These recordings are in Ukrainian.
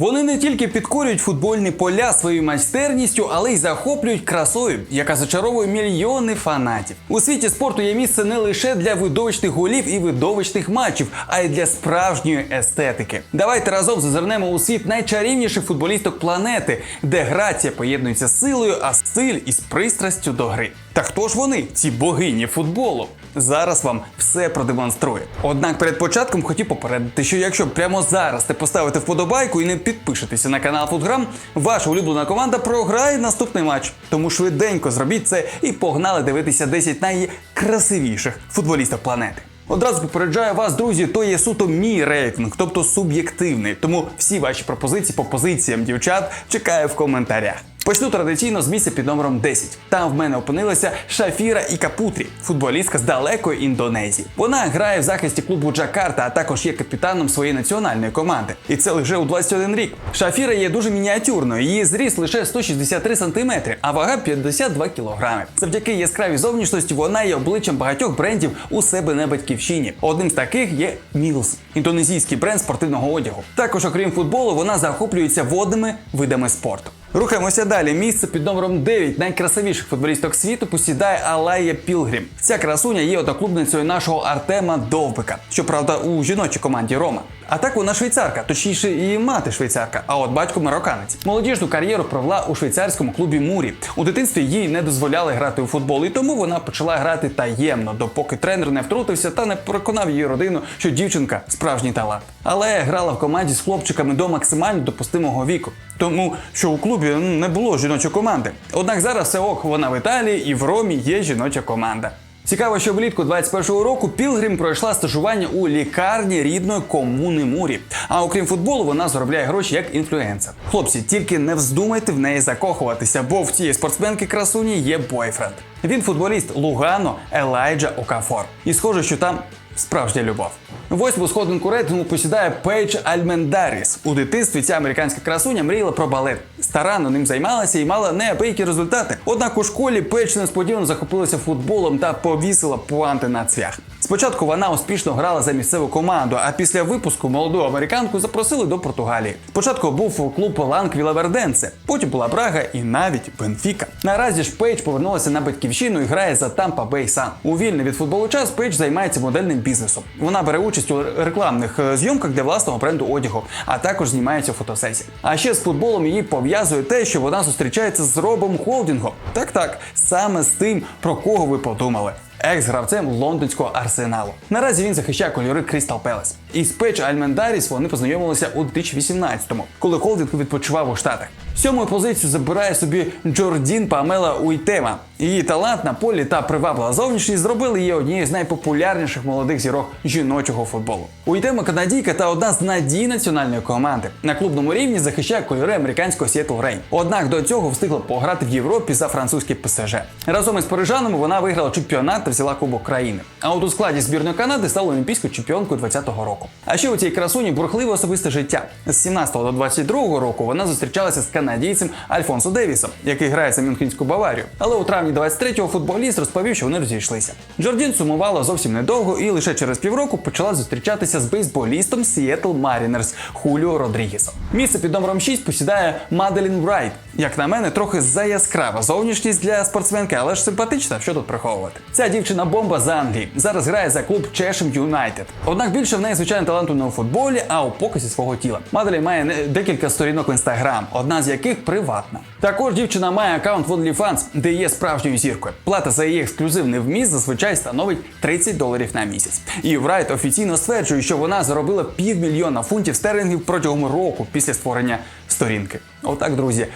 Вони не тільки підкорюють футбольні поля своєю майстерністю, але й захоплюють красою, яка зачаровує мільйони фанатів. У світі спорту є місце не лише для видовищних голів і видовищних матчів, а й для справжньої естетики. Давайте разом зазирнемо у світ найчарівніших футболісток планети, де грація поєднується з силою, а стиль із пристрастю до гри. Та хто ж вони, ці богині футболу? Зараз вам все продемонструю. Однак перед початком хотів попередити, що якщо прямо зараз не поставите вподобайку і не підпишетеся на канал Футграм, ваша улюблена команда програє наступний матч. Тому швиденько зробіть це і погнали дивитися 10 найкрасивіших футболістів планети. Одразу попереджаю вас, друзі, то є суто мій рейтинг, тобто суб'єктивний. Тому всі ваші пропозиції по позиціям дівчат чекаю в коментарях. Почну традиційно з місця під номером 10. Там в мене опинилася Шафіра Ікапутрі, футболістка з далекої Індонезії. Вона грає в захисті клубу Джакарта, а також є капітаном своєї національної команди. І це лише у 21 рік. Шафіра є дуже мініатюрною. Її зріст лише 163 см, а вага 52 кг. Завдяки яскравій зовнішності вона є обличчям багатьох брендів у себе на батьківщині. Одним з таких є Мілс, індонезійський бренд спортивного одягу. Також, окрім футболу, вона захоплюється водними видами спорту. Рухаємося далі. Місце під номером 9 найкрасивіших футболісток світу посідає Алая Пілгрім. Ця красуня є одноклубницею нашого Артема Довбика, щоправда, у жіночій команді Рома. А так вона швейцарка, точніше, її мати швейцарка, а от батько марокканець. Молодіжну кар'єру провела у швейцарському клубі Мурі. У дитинстві їй не дозволяли грати у футбол, і тому вона почала грати таємно, допоки тренер не втрутився та не переконав її родину, що дівчинка справжній талант. Але грала в команді з хлопчиками до максимально допустимого віку, тому що у клубі не було жіночої команди. Однак зараз все ок, вона в Італії і в Ромі є жіноча команда. Цікаво, що влітку 21-го року Пілгрім пройшла стажування у лікарні рідної комуни Мурі. А окрім футболу, вона заробляє гроші як інфлюенсер. Хлопці, тільки не вздумайте в неї закохуватися, бо в цієї спортсменки красуні є бойфренд. Він футболіст Лугано Елайджа Окафор. І схоже, що там справжня любов. Восьму сходинку рейтингу посідає Пейдж Альмендаріс. У дитинстві ця американська красуня мріяла про балет. Старанно ним займалася і мала неабиякі результати. Однак у школі Пейдж несподівано захопилася футболом та повісила пуанти на цвях. Спочатку вона успішно грала за місцеву команду, а після випуску молоду американку запросили до Португалії. Спочатку був клуб Ланквіла Верденце, потім була Брага і навіть Бенфіка. Наразі ж Пейдж повернулася на батьківщину і грає за Тампа Бейсан. У вільний від футболу час Пейдж займається модельним бізнесом. Вона бере участь у рекламних е, зйомках для власного бренду одягу, а також знімається фотосесії. А ще з футболом її пов'язує те, що вона зустрічається з Робом Холдінгом. Так, так, саме з тим, про кого ви подумали. Екс-гравцем лондонського арсеналу. Наразі він захищає кольори Крістал Пелес. І з Печ Альмендаріс вони познайомилися у 2018-му, коли Холдинг відпочивав у Штатах. Сьому позицію забирає собі Джордін Памела Уйтема. Її талант на полі та приваблива зовнішність зробили її однією з найпопулярніших молодих зірок жіночого футболу. Уйтема канадійка та одна з надій національної команди. На клубному рівні захищає кольори американського Сіетл Рейн. Однак до цього встигла пограти в Європі за французький ПСЖ. Разом із парижанами вона виграла чемпіонат та взяла Кубок країни. А от у складі збірної Канади стала олімпійською чемпіонкою 2020 року. А ще у цій красуні бурхливе особисте життя. З 17 до 22 року вона зустрічалася з канадійцем Альфонсо Девісом, який грає за Мюнхенську Баварію. Але у травні 23-го футболіст розповів, що вони розійшлися. Джордін сумувала зовсім недовго і лише через півроку почала зустрічатися з бейсболістом Сіетл Марінерс Хуліо Родрігесом. Місце під номером 6 посідає Маделін Врайт. Як на мене, трохи заяскрава зовнішність для спортсменки, але ж симпатична, що тут приховувати. Ця дівчина бомба з Англії. Зараз грає за клуб Чешем Юнайтед. Однак більше в неї звичайно таланту не у футболі, а у показі свого тіла. Маделі має декілька сторінок в інстаграм, одна з яких приватна. Також дівчина має аккаунт в OnlyFans, де є справжньою зіркою. Плата за її ексклюзивний вміст зазвичай становить 30 доларів на місяць. І Врайт офіційно стверджує, що вона заробила півмільйона фунтів стерлінгів протягом року після створення сторінки. Отак, друзі,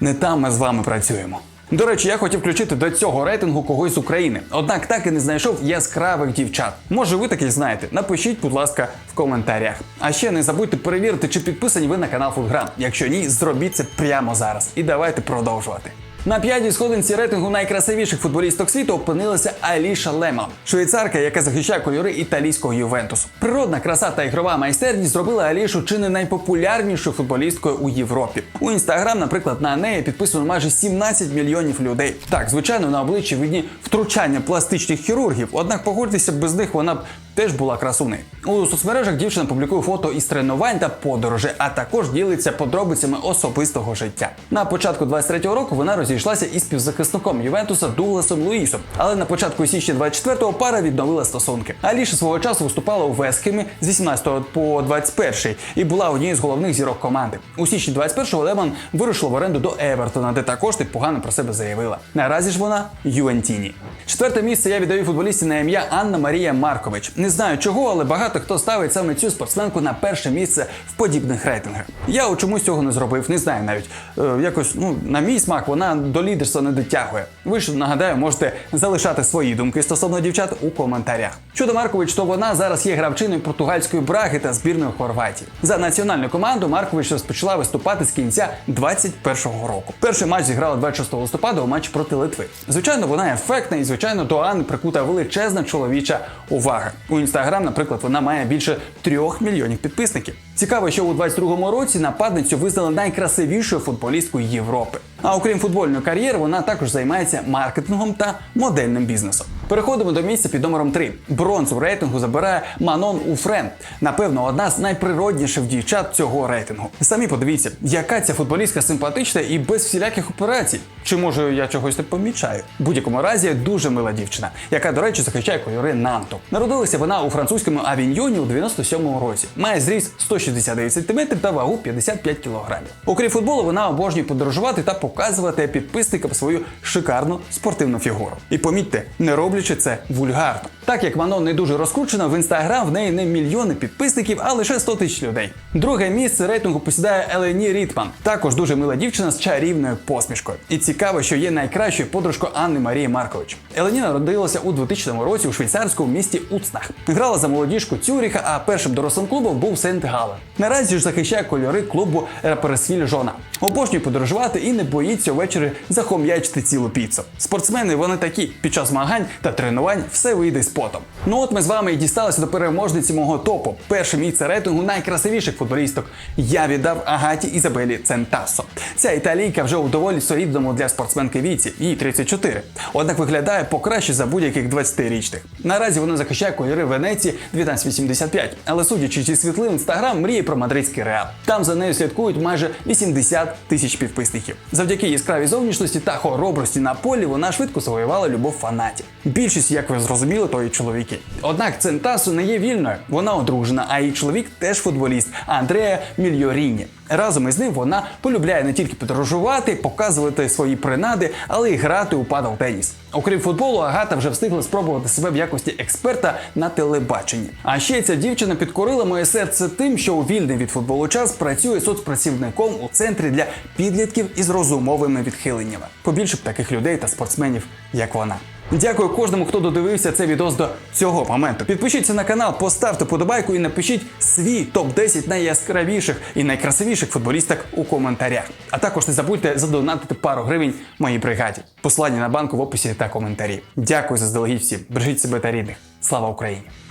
не там ми з вами працюємо. До речі, я хотів включити до цього рейтингу когось з України, однак так і не знайшов яскравих дівчат. Може, ви таких знаєте? Напишіть, будь ласка, в коментарях. А ще не забудьте перевірити, чи підписані ви на канал Футграм. Якщо ні, зробіть це прямо зараз. І давайте продовжувати. На п'ятій сходинці рейтингу найкрасивіших футболісток світу опинилася Аліша Лемон, швейцарка, яка захищає кольори італійського Ювентусу. Природна краса та ігрова майстерність зробила Алішу чи не найпопулярнішою футболісткою у Європі. У інстаграм, наприклад, на неї підписано майже 17 мільйонів людей. Так, звичайно, на обличчі видні втручання пластичних хірургів, однак погодьтеся, без них вона б теж була красунею. У соцмережах дівчина публікує фото із тренувань та подорожей, а також ділиться подробицями особистого життя. На початку 23-го року вона розійшлася із співзахисником Ювентуса Дугласом Луїсом, але на початку січня 24-го пара відновила стосунки. Аліша свого часу виступала у Вестхемі з 18 по 21 і була однією з головних зірок команди. У січні 21-го Лемон вирушила в оренду до Евертона, де також непогано про себе заявила. Наразі ж вона Юентіні. Четверте місце я віддаю футболісті на ім'я Анна Марія Маркович. Не знаю чого, але багато хто ставить саме цю спортсменку на перше місце в подібних рейтингах. Я у чомусь цього не зробив, не знаю навіть. Е, якось ну на мій смак вона до лідерства не дотягує. Ви ж нагадаю, можете залишати свої думки стосовно дівчат у коментарях. Щодо Маркович, то вона зараз є гравчиною португальської браги та збірної Хорватії. За національну команду Маркович розпочала виступати з кінця 21-го року. Перший матч зіграла 26 листопада у матчі проти Литви. Звичайно, вона ефектна і звичайно до Анни прикута величезна чоловіча увага. У інстаграм, наприклад, вона має більше трьох мільйонів підписників. Цікаво, що у 22-му році нападницю визнали найкрасивішою футболісткою Європи. А окрім футбольної кар'єри, вона також займається маркетингом та модельним бізнесом. Переходимо до місця під номером 3. Бронзу в рейтингу забирає Манон Уфрен. Напевно, одна з найприродніших дівчат цього рейтингу. Самі подивіться, яка ця футболістка симпатична і без всіляких операцій. Чи може я чогось не помічаю? В будь-якому разі дуже мила дівчина, яка, до речі, захищає кольори Нанту. Народилася вона у французькому авіньйоні у 97-му році. Має зріст 169 см та вагу 55 кг. Окрім футболу, вона обожнює подорожувати та показувати підписникам свою шикарну спортивну фігуру. І помітьте, не роблячи це вульгарно. Так як Манон не дуже розкручена, в інстаграм в неї не мільйони підписників, а лише 100 тисяч людей. Друге місце рейтингу посідає Елені Рітман, також дуже мила дівчина з чарівною посмішкою. І цікаво, що є найкращою подружкою Анни Марії Маркович. Елені народилася у 2000 році у швейцарському місті Уцнах. Грала за молодіжку Цюріха, а першим дорослим клубом був Сент Гален. Наразі ж захищає кольори клубу Рапересвіль Жона. Обожнює подорожувати і не боїться ввечері захом'ячити цілу піцу. Спортсмени вони такі під час змагань та тренувань все вийде з потом. Ну от ми з вами і дісталися до переможниці мого топу. Перше місце рейтингу найкрасивіших футболісток. Я віддав Агаті Ізабелі Центасо. Ця італійка вже у доволі солідному для спортсменки віці, їй 34. Однак виглядає покраще за будь-яких 20-річних. Наразі вона захищає кольори Венеції 1985, але судячи зі світлин інстаграм, мріє про мадридський реал. Там за нею слідкують майже 80 тисяч підписників. Завдяки яскравій зовнішності та хоробрості на полі вона швидко завоювала любов фанатів. Більшість, як ви зрозуміли, то і чоловіки. Однак Центасу не є вільною. Вона одружена, а її чоловік теж футболіст Андреа Мільйоріні. Разом із ним вона полюбляє не тільки подорожувати, показувати свої принади, але й грати у падал теніс. Окрім футболу, Агата вже встигла спробувати себе в якості експерта на телебаченні. А ще ця дівчина підкорила моє серце тим, що у вільний від футболу час працює соцпрацівником у центрі для підлітків із розумовими відхиленнями. Побільше б таких людей та спортсменів, як вона. Дякую кожному, хто додивився це відео до цього моменту. Підпишіться на канал, поставте подобайку і напишіть свій топ-10 найяскравіших і найкрасивіших футболісток у коментарях. А також не забудьте задонатити пару гривень моїй бригаді. Послання на банку в описі та коментарі. Дякую за заздалегідь всім. Бережіть себе та рідних. Слава Україні!